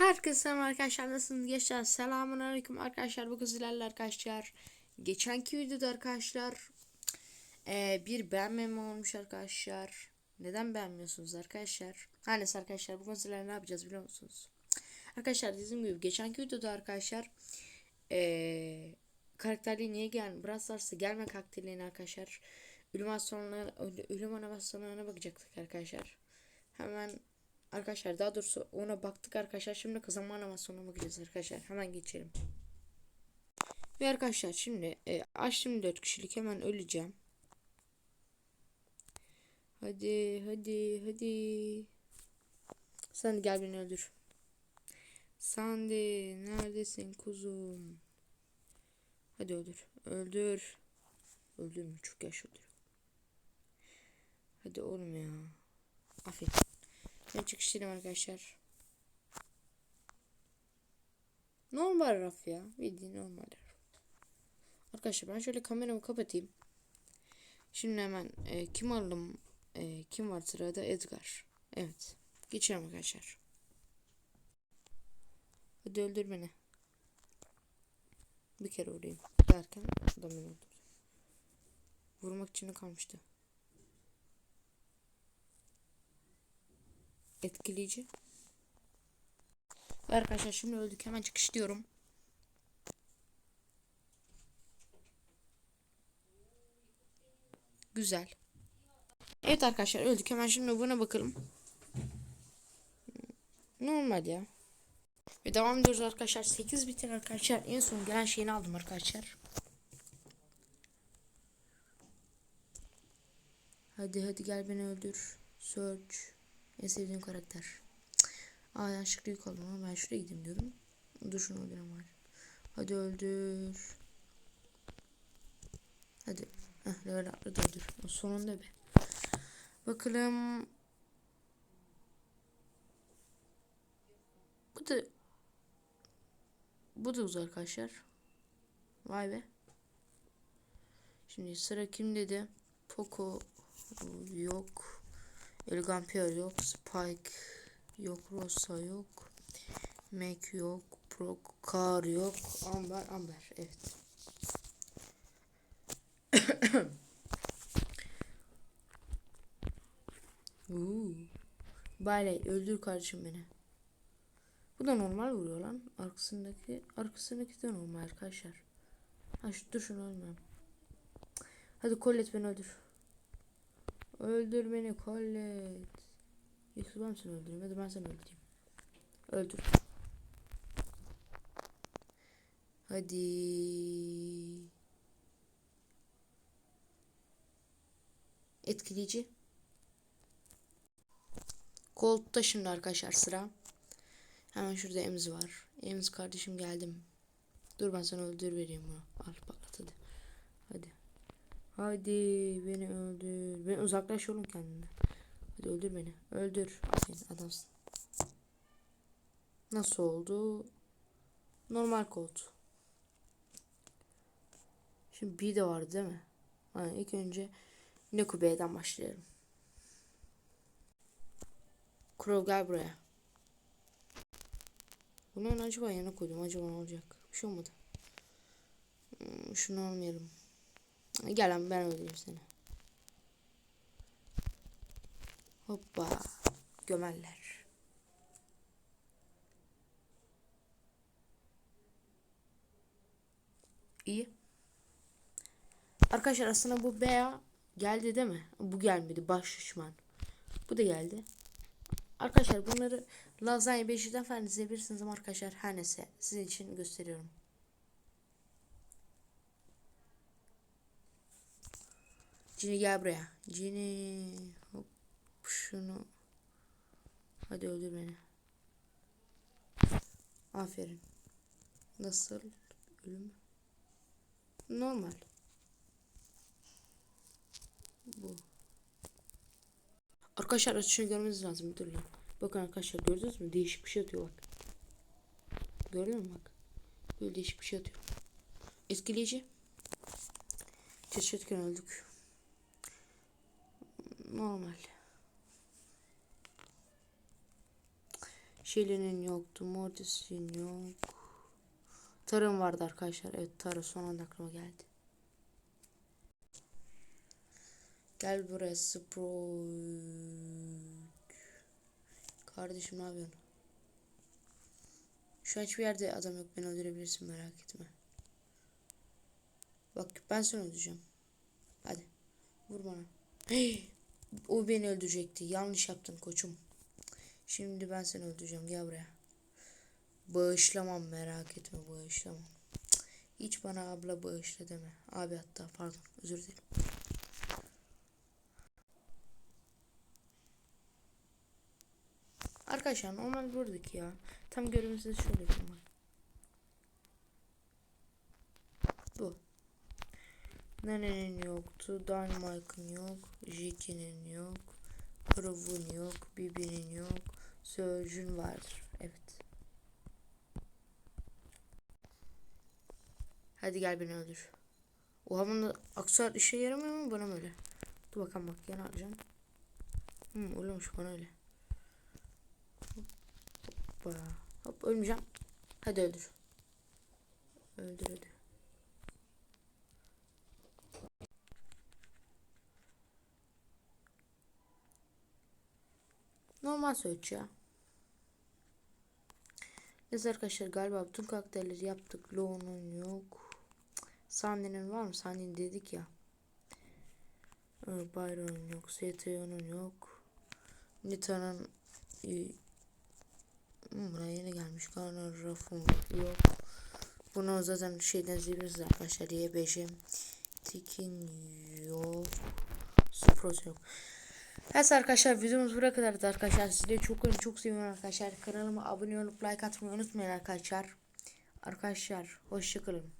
Herkese selam arkadaşlar nasılsınız gençler? Selamun aleyküm arkadaşlar. Bu sizlerle arkadaşlar geçenki videoda arkadaşlar eee, bir beğenmeme olmuş arkadaşlar. Neden beğenmiyorsunuz arkadaşlar? Hani arkadaşlar bugün sizlerle ne yapacağız biliyor musunuz? Arkadaşlar dediğim gibi geçenki videoda arkadaşlar eee karakterliği niye gel Brawl Stars'a gelme karakterliğine arkadaşlar ölüm animasyonlarına ölüm animasyonlarına bakacaktık arkadaşlar. Hemen Arkadaşlar daha doğrusu ona baktık arkadaşlar. Şimdi kazanma animasyonuna bakacağız arkadaşlar. Hemen geçelim. Ve arkadaşlar şimdi e, açtım 4 kişilik hemen öleceğim. Hadi hadi hadi. Sen gel beni öldür. Sandy neredesin kuzum? Hadi öldür. Öldür. Öldür mü? Çok yaş. Hadi oğlum ya. Aferin. Ben çıkıştırayım arkadaşlar. Normal raf ya. Bildiğin normal raf. Arkadaşlar ben şöyle kameramı kapatayım. Şimdi hemen e, kim aldım? E, kim var sırada? Edgar. Evet. Geçelim arkadaşlar. Hadi öldür beni. Bir kere vurayım. Derken adam beni. Vurmak için kalmıştı. Etkileyici. Arkadaşlar şimdi öldük hemen çıkış diyorum. Güzel. Evet arkadaşlar öldük hemen şimdi buna bakalım. Normal ya. Ve devam ediyoruz arkadaşlar. 8 bitir arkadaşlar. En son gelen şeyini aldım arkadaşlar. Hadi hadi gel beni öldür. Search. En sevdiğim karakter. Aa yanlışlıkla yük aldım ama ben şuraya gideyim diyordum. Dur şunu öldürem var. Hadi öldür. Hadi. Heh level atladı öldür. Sonunda be. Bakalım. Bu da bu da uzun arkadaşlar. Vay be. Şimdi sıra kim dedi? Poco yok. Elgampier yok. Spike yok. Rosa yok. Mac yok. Prokar yok. Amber Amber. Evet. Bale öldür kardeşim beni. Bu da normal vuruyor lan. Arkasındaki arkasındaki de normal arkadaşlar. Ha şu dur şunu ölmem. Hadi Colette beni öldür. Öldür beni Colette. Yoksa ben seni öldüreyim. Hadi ben seni öldüreyim. Öldür. Hadi. Etkileyici. Colt'ta şimdi arkadaşlar sıra. Hemen şurada Emz var. Emz kardeşim geldim. Dur ben sana öldür vereyim bunu. Al patlat hadi. Hadi. Hadi beni öldür. Ben uzaklaş oğlum kendine. Hadi öldür beni. Öldür. Aferin adamsın. Nasıl oldu? Normal kod. Şimdi bir de vardı değil mi? Yani ilk önce Neku B'den başlayalım. Crow gel buraya. Bunu acaba yana koydum. Acaba ne olacak? Bir şey olmadı. Hmm, Şunu almayalım. Gel lan ben öldüreyim seni. Hoppa. Gömerler. İyi. Arkadaşlar aslında bu Bea geldi değil mi? Bu gelmedi. Baş düşman. Bu da geldi. Arkadaşlar bunları lazanya 500 defa izleyebilirsiniz ama arkadaşlar her neyse sizin için gösteriyorum. Cini gel buraya. Cini. Hop şunu. Hadi öldür beni. Aferin. Nasıl ölüm? Normal. Bu. Arkadaşlar şunu görmeniz lazım. Dur lan. Bakın arkadaşlar gördünüz mü? Değişik bir şey atıyor bak. Gördün mü bak? Böyle değişik bir şey atıyor. Etkileyici. Çeşitken öldük. Normal. Shelly'nin yoktu. Mortis'in yok. Tarım vardı arkadaşlar. Evet Tarı son anda aklıma geldi. Gel buraya Sprout. Kardeşim ne yapıyorsun? Şu an hiçbir yerde adam yok. Beni öldürebilirsin merak etme. Bak ben seni öldüreceğim. Hadi. Vur bana. O beni öldürecekti. Yanlış yaptın koçum. Şimdi ben seni öldüreceğim. Gel buraya. Bağışlamam merak etme bağışlamam. Hiç bana abla bağışla deme. Abi hatta pardon özür dilerim. Arkadaşlar normal vurduk ya. Tam görümüzde şöyle yapayım. Bu. Nene'nin yoktu. Dynamite'ın yok. Jiki'nin yok. Prov'un yok. Bibi'nin yok. Surge'ün var. Evet. Hadi gel beni öldür. Oha bunda aksuar işe yaramıyor mu bana mı öyle? Dur bakalım bak yana alacağım. Hmm oluyormuş bana öyle. Hoppa. Hop ölmeyeceğim. Hadi öldür. Öldür hadi. Normal search ya. Neyse arkadaşlar galiba bütün karakterleri yaptık. Lo'nun yok. Sandy'nin var mı? Sandy dedik ya. Ee, Byron'un yok. CTO'nun yok. Nita'nın Hmm, buraya yeni gelmiş. Garner Raff'un yok. Bunu zaten şeyden izleyebilirsiniz arkadaşlar. Y5'im. Tikin yok. Sprout yok. Evet arkadaşlar videomuz buraya kadardı arkadaşlar. Sizleri çok çok seviyorum arkadaşlar. Kanalıma abone olup like atmayı unutmayın arkadaşlar. Arkadaşlar hoşçakalın.